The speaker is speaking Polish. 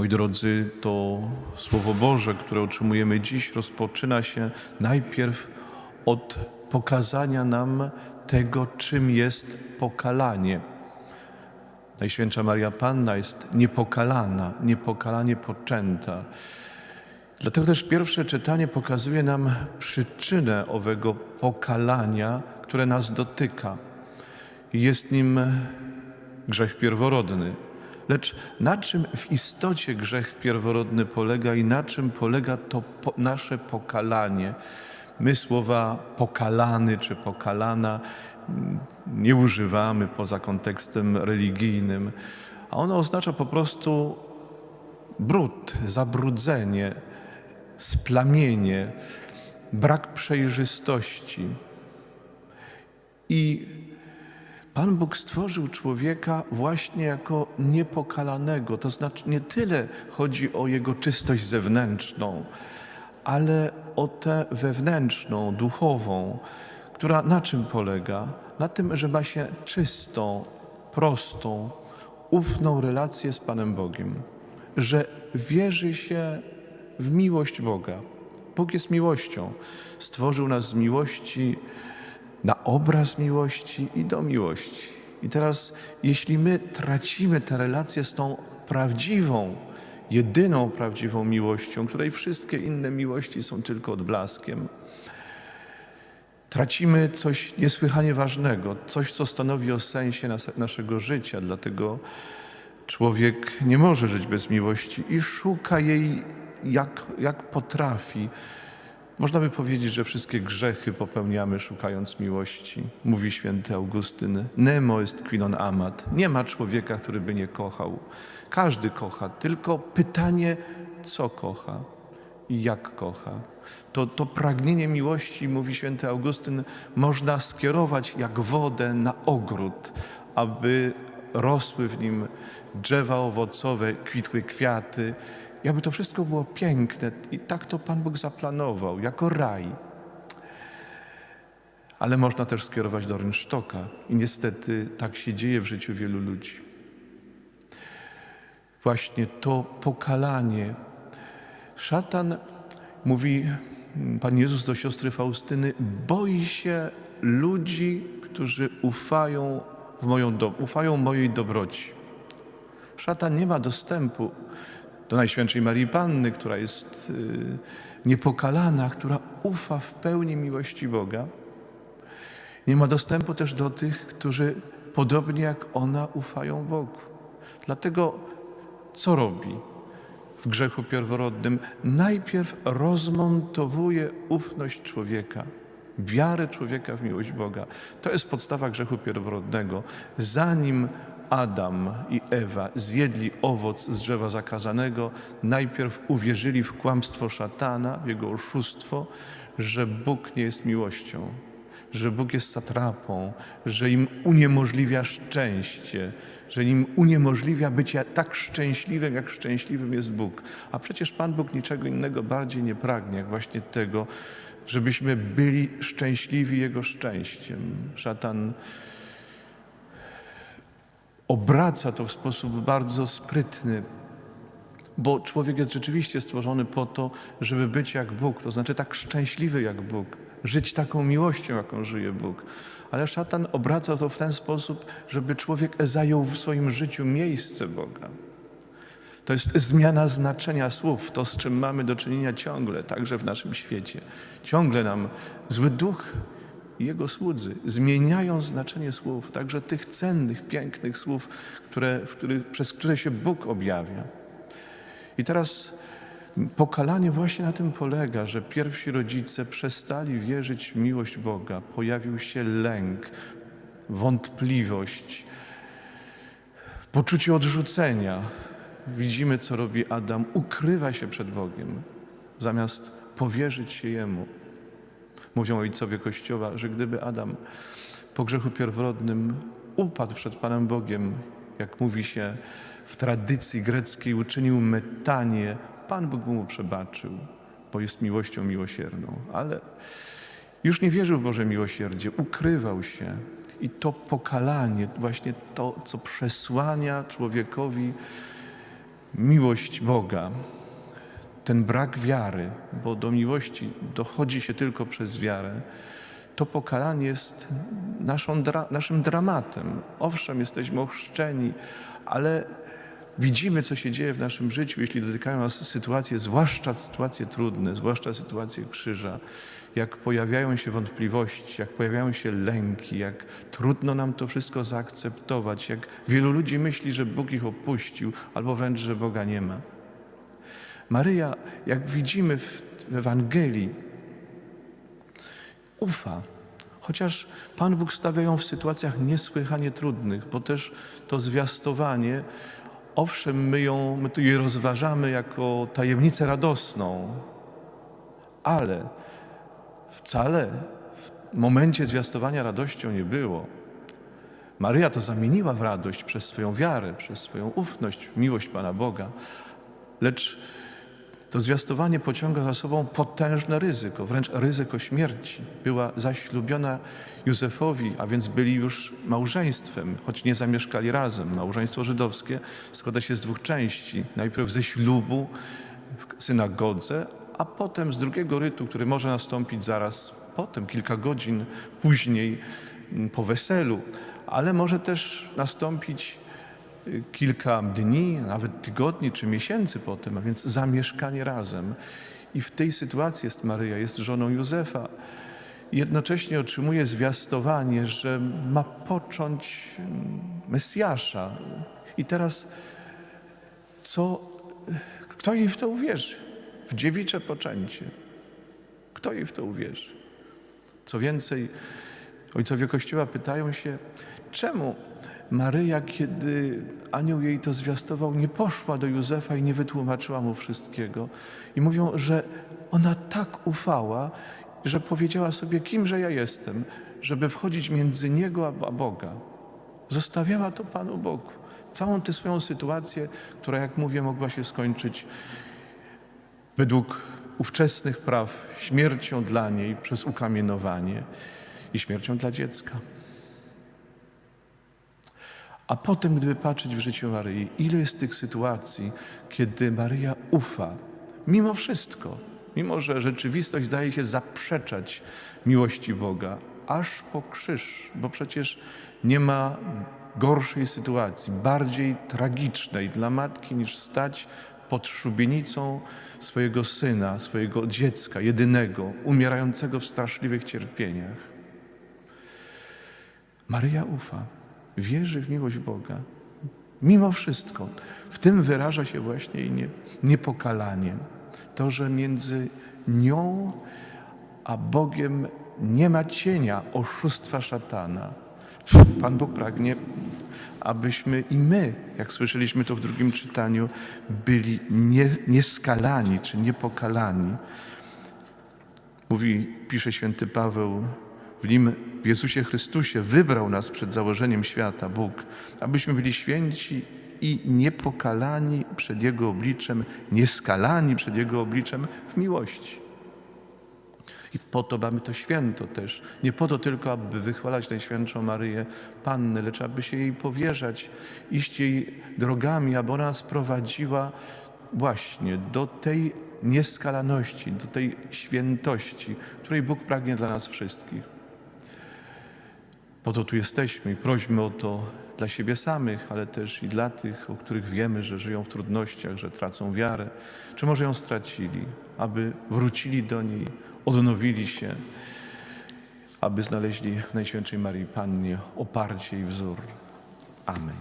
Moi drodzy, to Słowo Boże, które otrzymujemy dziś, rozpoczyna się najpierw od pokazania nam tego, czym jest pokalanie. Najświętsza Maria Panna jest niepokalana, niepokalanie poczęta. Dlatego też pierwsze czytanie pokazuje nam przyczynę owego pokalania, które nas dotyka. Jest nim grzech pierworodny. Lecz na czym w istocie grzech pierworodny polega i na czym polega to po, nasze pokalanie? My słowa pokalany czy pokalana mm, nie używamy poza kontekstem religijnym, a ono oznacza po prostu brud, zabrudzenie, splamienie, brak przejrzystości. I Pan Bóg stworzył człowieka właśnie jako niepokalanego. To znaczy nie tyle chodzi o jego czystość zewnętrzną, ale o tę wewnętrzną, duchową, która na czym polega? Na tym, że ma się czystą, prostą, ufną relację z Panem Bogiem, że wierzy się w miłość Boga. Bóg jest miłością. Stworzył nas z miłości na obraz miłości i do miłości. I teraz, jeśli my tracimy tę relację z tą prawdziwą, jedyną prawdziwą miłością, której wszystkie inne miłości są tylko odblaskiem, tracimy coś niesłychanie ważnego, coś, co stanowi o sensie nas, naszego życia. Dlatego człowiek nie może żyć bez miłości i szuka jej jak, jak potrafi. Można by powiedzieć, że wszystkie grzechy popełniamy szukając miłości. Mówi święty Augustyn, nemo est qui non amat. Nie ma człowieka, który by nie kochał. Każdy kocha, tylko pytanie, co kocha i jak kocha. To, to pragnienie miłości, mówi święty Augustyn, można skierować jak wodę na ogród, aby rosły w nim drzewa owocowe, kwitły kwiaty, i aby to wszystko było piękne. I tak to Pan Bóg zaplanował, jako raj. Ale można też skierować do rynsztoka. I niestety tak się dzieje w życiu wielu ludzi. Właśnie to pokalanie. Szatan, mówi Pan Jezus do siostry Faustyny, boi się ludzi, którzy ufają, w moją do, ufają mojej dobroci. Szatan nie ma dostępu do Najświętszej Marii Panny, która jest y, niepokalana, która ufa w pełni miłości Boga. Nie ma dostępu też do tych, którzy podobnie jak ona ufają Bogu. Dlatego co robi w grzechu pierworodnym? Najpierw rozmontowuje ufność człowieka, wiarę człowieka w miłość Boga. To jest podstawa grzechu pierworodnego. Zanim Adam i Ewa zjedli owoc z drzewa zakazanego, najpierw uwierzyli w kłamstwo szatana, w jego oszustwo, że Bóg nie jest miłością, że Bóg jest satrapą, że im uniemożliwia szczęście, że im uniemożliwia bycie tak szczęśliwym, jak szczęśliwym jest Bóg. A przecież Pan Bóg niczego innego bardziej nie pragnie, jak właśnie tego, żebyśmy byli szczęśliwi Jego szczęściem. Szatan obraca to w sposób bardzo sprytny, bo człowiek jest rzeczywiście stworzony po to, żeby być jak Bóg, to znaczy tak szczęśliwy jak Bóg, żyć taką miłością, jaką żyje Bóg. Ale szatan obraca to w ten sposób, żeby człowiek zajął w swoim życiu miejsce Boga. To jest zmiana znaczenia słów, to z czym mamy do czynienia ciągle, także w naszym świecie. Ciągle nam zły duch i jego słudzy zmieniają znaczenie słów, także tych cennych, pięknych słów, które, których, przez które się Bóg objawia. I teraz pokalanie właśnie na tym polega, że pierwsi rodzice przestali wierzyć w miłość Boga, pojawił się lęk, wątpliwość, poczucie odrzucenia. Widzimy, co robi Adam, ukrywa się przed Bogiem, zamiast powierzyć się Jemu. Mówią ojcowie Kościoła, że gdyby Adam po grzechu pierworodnym upadł przed Panem Bogiem, jak mówi się w tradycji greckiej, uczynił metanie, Pan Bóg mu przebaczył, bo jest miłością miłosierną. Ale już nie wierzył w Boże miłosierdzie, ukrywał się. I to pokalanie, właśnie to, co przesłania człowiekowi miłość Boga, ten brak wiary, bo do miłości dochodzi się tylko przez wiarę, to pokalanie jest naszą, dra, naszym dramatem. Owszem, jesteśmy ochrzczeni, ale widzimy, co się dzieje w naszym życiu, jeśli dotykają nas sytuacje, zwłaszcza sytuacje trudne, zwłaszcza sytuacje krzyża, jak pojawiają się wątpliwości, jak pojawiają się lęki, jak trudno nam to wszystko zaakceptować, jak wielu ludzi myśli, że Bóg ich opuścił, albo wręcz, że Boga nie ma. Maryja, jak widzimy w, Ewangelii, ufa. Chociaż Pan Bóg stawia ją w sytuacjach niesłychanie trudnych, bo też to zwiastowanie, owszem, my, ją, my tu je rozważamy jako tajemnicę radosną, ale wcale w momencie zwiastowania radością nie było. Maryja to zamieniła w radość przez swoją wiarę, przez swoją ufność, w miłość Pana Boga, lecz to zwiastowanie pociąga za sobą potężne ryzyko, wręcz ryzyko śmierci. Była zaślubiona Józefowi, a więc byli już małżeństwem, choć nie zamieszkali razem. Małżeństwo żydowskie składa się z dwóch części. Najpierw ze ślubu w synagodze, a potem z drugiego rytu, który może nastąpić zaraz potem, kilka godzin później po weselu, ale może też nastąpić kilka dni, nawet tygodni czy miesięcy potem, a więc zamieszkanie razem. I w tej sytuacji jest Maryja, jest żoną Józefa. Jednocześnie otrzymuje zwiastowanie, że ma począć Mesjasza. I teraz co, kto jej w to uwierzy? W dziewicze poczęcie. Kto jej w to uwierzy? Co więcej, ojcowie Kościoła pytają się, czemu Maryja, kiedy anioł jej to zwiastował, nie poszła do Józefa i nie wytłumaczyła mu wszystkiego. I mówią, że ona tak ufała, że powiedziała sobie, kimże ja jestem, żeby wchodzić między niego a Boga. Zostawiała to Panu Bogu. Całą tę swoją sytuację, która, jak mówię, mogła się skończyć według ówczesnych praw śmiercią dla niej przez ukamienowanie i śmiercią dla dziecka. A potem, gdyby patrzeć w życiu Maryi, ile jest tych sytuacji, kiedy Maryja ufa, mimo wszystko, mimo że rzeczywistość zdaje się zaprzeczać miłości Boga, aż po krzyż, bo przecież nie ma gorszej sytuacji, bardziej tragicznej dla matki, niż stać pod szubienicą swojego syna, swojego dziecka, jedynego, umierającego w straszliwych cierpieniach. Maryja ufa wierzy w miłość Boga. Mimo wszystko, w tym wyraża się właśnie nie, niepokalanie. To, że między nią a Bogiem nie ma cienia oszustwa szatana. Pan Bóg pragnie, abyśmy i my, jak słyszeliśmy to w drugim czytaniu, byli nie, nieskalani czy niepokalani. Mówi, pisze święty Paweł, w nim, w Jezusie Chrystusie, wybrał nas przed założeniem świata, Bóg, abyśmy byli święci i niepokalani przed Jego obliczem, nieskalani przed Jego obliczem w miłości. I po to mamy to święto też. Nie po to tylko, aby wychwalać Najświętszą Maryję Pannę, lecz aby się jej powierzać, iść jej drogami, aby ona nas prowadziła właśnie do tej nieskalaności, do tej świętości, której Bóg pragnie dla nas wszystkich. Po to tu jesteśmy i prośmy o to dla siebie samych, ale też i dla tych, o których wiemy, że żyją w trudnościach, że tracą wiarę, czy może ją stracili, aby wrócili do niej, odnowili się, aby znaleźli w Najświętszej Marii Pannie oparcie i wzór. Amen.